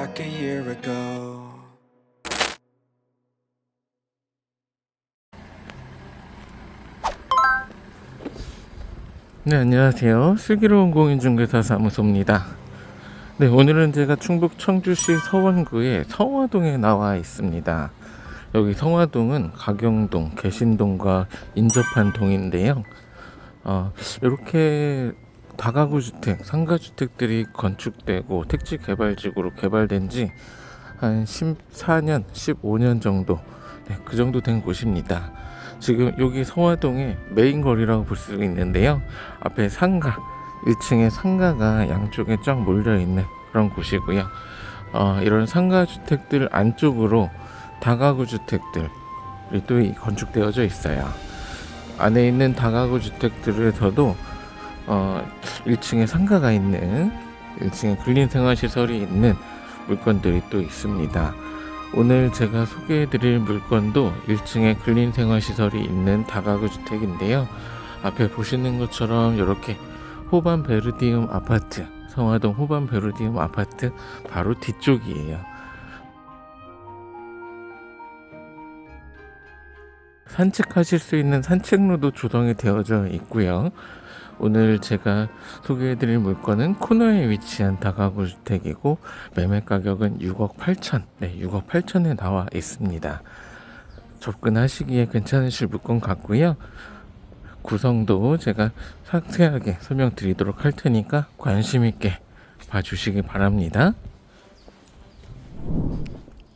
Back a year ago. 네, 안녕하세요. 슬기로운 공인중개사 사무소입니다. 네, 오늘은 제가 충북 청주시 서원구의 성화동에 나와 있습니다. 여기 성화동은 가경동, 개신동과 인접한 동인데요. 어, 이렇게 다가구 주택, 상가 주택들이 건축되고 택지 개발지구로 개발된 지 한 14년, 15년 정도, 네, 그 정도 된 곳입니다. 지금 여기 성화동의 메인 거리라고 볼 수 있는데요. 앞에 상가, 1층에 상가가 양쪽에 쫙 몰려 있는 그런 곳이고요. 어, 이런 상가 주택들 안쪽으로 다가구 주택들이 또 이- 건축되어져 있어요. 안에 있는 다가구 주택들에서도 어, 1층에 상가가 있는 1층에 근린 생활 시설이 있는 물건들이 또 있습니다. 오늘 제가 소개해드릴 물건도 1층에 근린 생활 시설이 있는 다가구 주택인데요. 앞에 보시는 것처럼 이렇게 호반 베르디움 아파트, 성화동 호반 베르디움 아파트 바로 뒤쪽이에요. 산책하실 수 있는 산책로도 조성이 되어져 있고요. 오늘 제가 소개해드릴 물건은 코너에 위치한 다가구 주택이고 매매 가격은 6억 8천, 네, 6억 8천에 나와 있습니다. 접근하시기에 괜찮으실 물건 같고요. 구성도 제가 상세하게 설명드리도록 할 테니까 관심 있게 봐주시기 바랍니다.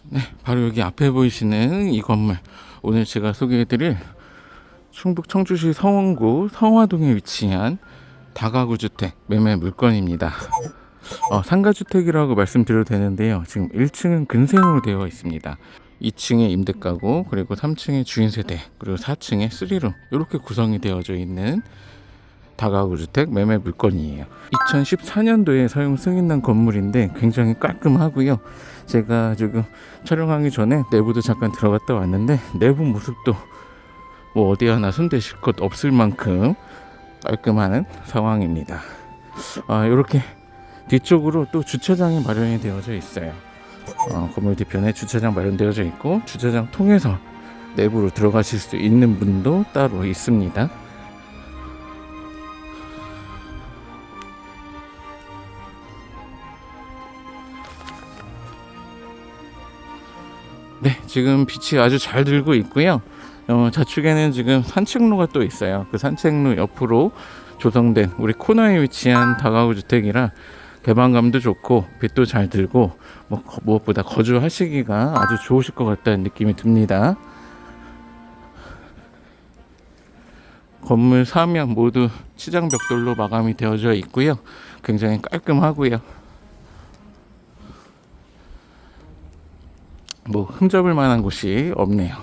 네, 바로 여기 앞에 보이시는 이 건물 오늘 제가 소개해드릴 충북 청주시 성원구 성화동에 위치한 다가구 주택 매매 물건입니다. 어, 상가주택이라고 말씀드려도 되는데요. 지금 1층은 근생으로 되어 있습니다. 2층에 임대가구, 그리고 3층에 주인세대, 그리고 4층에 3룸 이렇게 구성이 되어져 있는 다가구 주택 매매 물건이에요. 2014년도에 사용 승인난 건물인데 굉장히 깔끔하고요. 제가 지금 촬영하기 전에 내부도 잠깐 들어갔다 왔는데 내부 모습도 뭐 어디 하나 손대실 것 없을 만큼 깔끔한 상황입니다. 아, 이렇게 뒤쪽으로 또 주차장이 마련이 되어져 있어요. 어, 건물 뒤편에 주차장 마련되어져 있고 주차장 통해서 내부로 들어가실 수 있는 문도 따로 있습니다. 네, 지금 빛이 아주 잘 들고 있고요. 어, 좌측에는 지금 산책로가 또 있어요. 그 산책로 옆으로 조성된 우리 코너에 위치한 다가구 주택이라 개방감도 좋고 빛도 잘 들고 뭐 거- 무엇보다 거주하시기가 아주 좋으실 것 같다는 느낌이 듭니다. 건물 사면 모두 치장 벽돌로 마감이 되어져 있고요. 굉장히 깔끔하고요. 뭐 흠잡을 만한 곳이 없네요.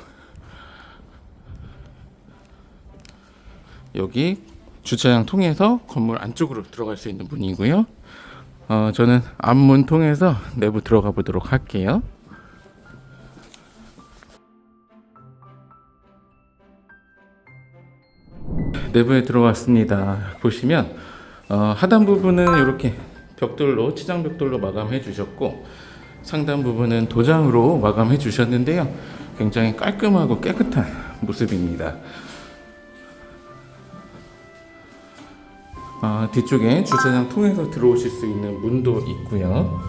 여기 주차장 통해서 건물 안쪽으로 들어갈 수 있는 문이고요. 어, 저는 앞문 통해서 내부 들어가 보도록 할게요. 내부에 들어왔습니다. 보시면 어, 하단 부분은 이렇게 벽돌로 치장 벽돌로 마감해 주셨고 상단 부분은 도장으로 마감해 주셨는데요. 굉장히 깔끔하고 깨끗한 모습입니다. 아, 뒤쪽에 주차장 통해서 들어오실 수 있는 문도 있고요.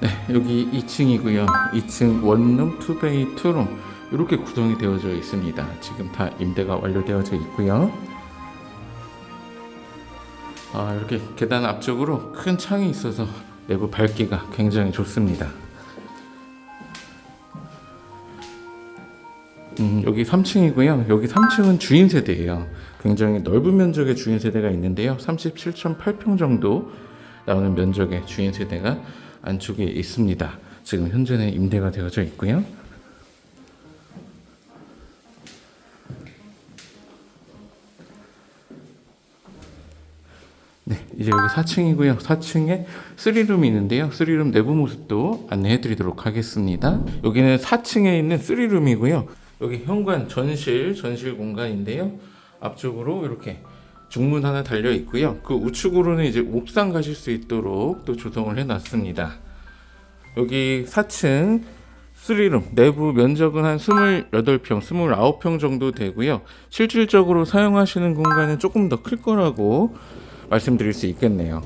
네, 여기 2층이고요. 2층 원룸, 투베이, 투룸 이렇게 구성이 되어져 있습니다. 지금 다 임대가 완료되어져 있고요. 아, 이렇게 계단 앞쪽으로 큰 창이 있어서 내부 밝기가 굉장히 좋습니다. 음, 여기 3층이고요. 여기 3층은 주인 세대예요. 굉장히 넓은 면적의 주인 세대가 있는데요. 37.8평 정도 나오는 면적의 주인 세대가 안쪽에 있습니다. 지금 현재는 임대가 되어져 있고요. 이제 여기 4층이고요. 4층에 3룸이 있는데요. 3룸 내부 모습도 안내해 드리도록 하겠습니다. 여기는 4층에 있는 3룸이고요. 여기 현관 전실, 전실 공간인데요. 앞쪽으로 이렇게 중문 하나 달려 있고요. 그 우측으로는 이제 옥상 가실 수 있도록 또 조성을 해 놨습니다. 여기 4층 3룸 내부 면적은 한 28평, 29평 정도 되고요. 실질적으로 사용하시는 공간은 조금 더 클 거라고 말씀드릴 수 있겠네요.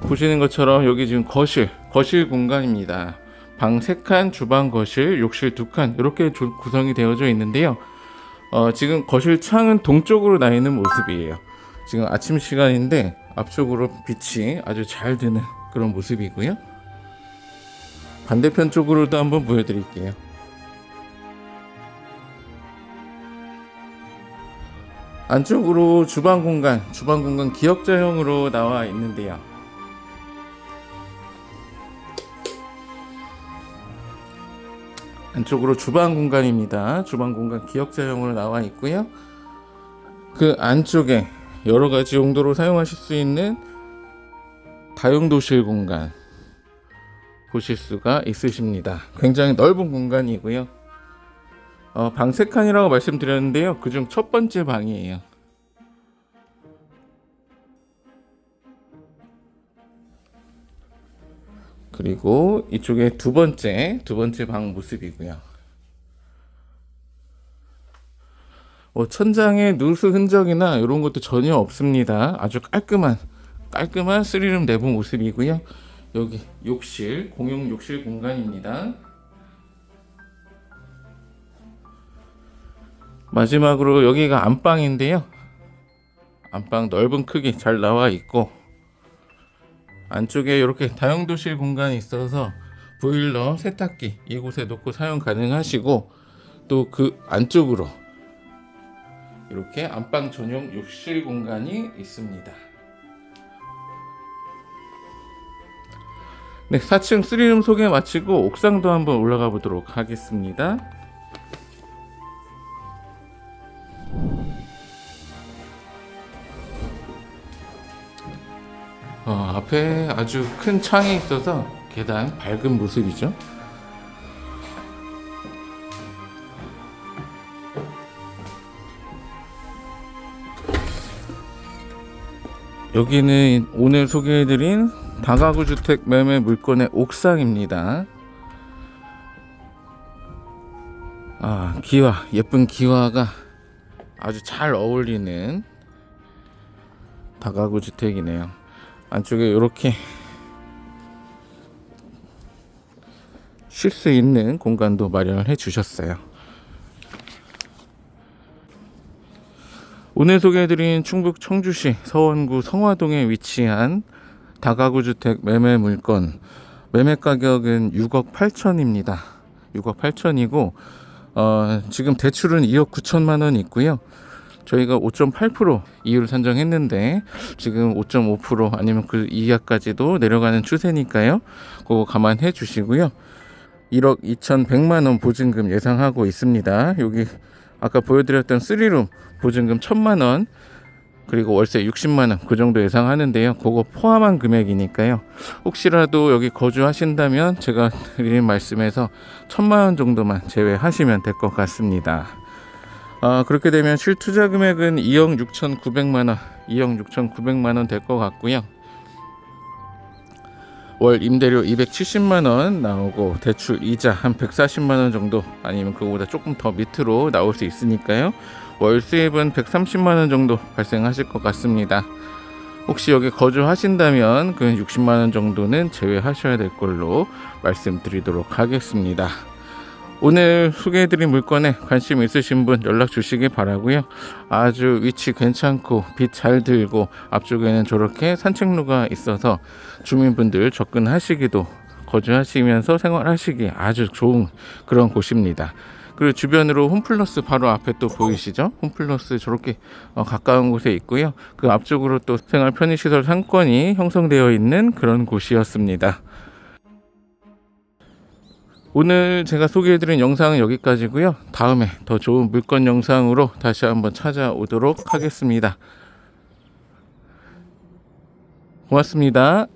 보시는 것처럼 여기 지금 거실, 거실 공간입니다. 방 3칸, 주방 거실, 욕실 2칸 이렇게 조- 구성이 되어져 있는데요. 어, 지금 거실 창은 동쪽으로 나 있는 모습이에요. 지금 아침 시간인데 앞쪽으로 빛이 아주 잘 드는 그런 모습이고요. 반대편 쪽으로도 한번 보여드릴게요. 안쪽으로 주방 공간, 주방 공간 기역자형으로 나와 있는데요. 안쪽으로 주방 공간입니다. 주방 공간 기역자형으로 나와 있고요. 그 안쪽에 여러 가지 용도로 사용하실 수 있는 다용도실 공간 보실 수가 있으십니다. 굉장히 넓은 공간이고요. 어, 방 3칸이라고 말씀드렸는데요. 그중 첫 번째 방이에요. 그리고 이쪽에 두 번째, 두 번째 방 모습이고요. 뭐 천장에 누수 흔적이나 이런 것도 전혀 없습니다. 아주 깔끔한, 깔끔한 스리룸 내부 모습이고요. 여기 욕실, 공용 욕실 공간입니다. 마지막으로 여기가 안방인데요. 안방 넓은 크기 잘 나와 있고 안쪽에 이렇게 다용도실 공간이 있어서 보일러, 세탁기 이곳에 놓고 사용 가능하시고 또 그 안쪽으로 이렇게 안방 전용 욕실 공간이 있습니다. 네, 4층 3룸 소개 마치고 옥상도 한번 올라가 보도록 하겠습니다. 어, 앞에 아주 큰 창이 있어서 계단 밝은 모습이죠. 여기는 오늘 소개해드린 다가구 주택 매매 물건의 옥상입니다. 아, 기와, 예쁜 기와가 아주 잘 어울리는 다가구 주택이네요. 안쪽에 이렇게 쉴 수 있는 공간도 마련을 해 주셨어요. 오늘 소개해드린 충북 청주시 서원구 성화동에 위치한 다가구 주택 매매 물건 매매 가격은 6억 8천입니다. 6억 8천이고 어, 지금 대출은 2억 9천만 원 있고요. 저희가 5.8% 이율 산정했는데 지금 5.5% 아니면 그 이하까지도 내려가는 추세니까요. 그거 감안해 주시고요. 1억 2,100만 원 보증금 예상하고 있습니다. 여기 아까 보여드렸던 3룸 보증금 1,000만 원 그리고 월세 60만 원 그 정도 예상하는데요. 그거 포함한 금액이니까요. 혹시라도 여기 거주하신다면 제가 드린 말씀에서 1,000만 원 정도만 제외하시면 될 것 같습니다. 아, 그렇게 되면 실투자 금액은 2억 6,900만 원, 2억 6,900만 원 될 것 같고요. 월 임대료 270만 원 나오고 대출 이자 한 140만 원 정도 아니면 그거보다 조금 더 밑으로 나올 수 있으니까요. 월 수입은 130만 원 정도 발생하실 것 같습니다. 혹시 여기 거주하신다면 그 60만 원 정도는 제외하셔야 될 걸로 말씀드리도록 하겠습니다. 오늘 소개해드린 물건에 관심 있으신 분 연락 주시기 바라고요. 아주 위치 괜찮고 빛 잘 들고 앞쪽에는 저렇게 산책로가 있어서 주민분들 접근하시기도 거주하시면서 생활하시기 아주 좋은 그런 곳입니다. 그리고 주변으로 홈플러스 바로 앞에 또 보이시죠? 홈플러스 저렇게 어, 가까운 곳에 있고요. 그 앞쪽으로 또 생활 편의시설 상권이 형성되어 있는 그런 곳이었습니다. 오늘 제가 소개해드린 영상은 여기까지고요. 다음에 더 좋은 물건 영상으로 다시 한번 찾아오도록 하겠습니다. 고맙습니다.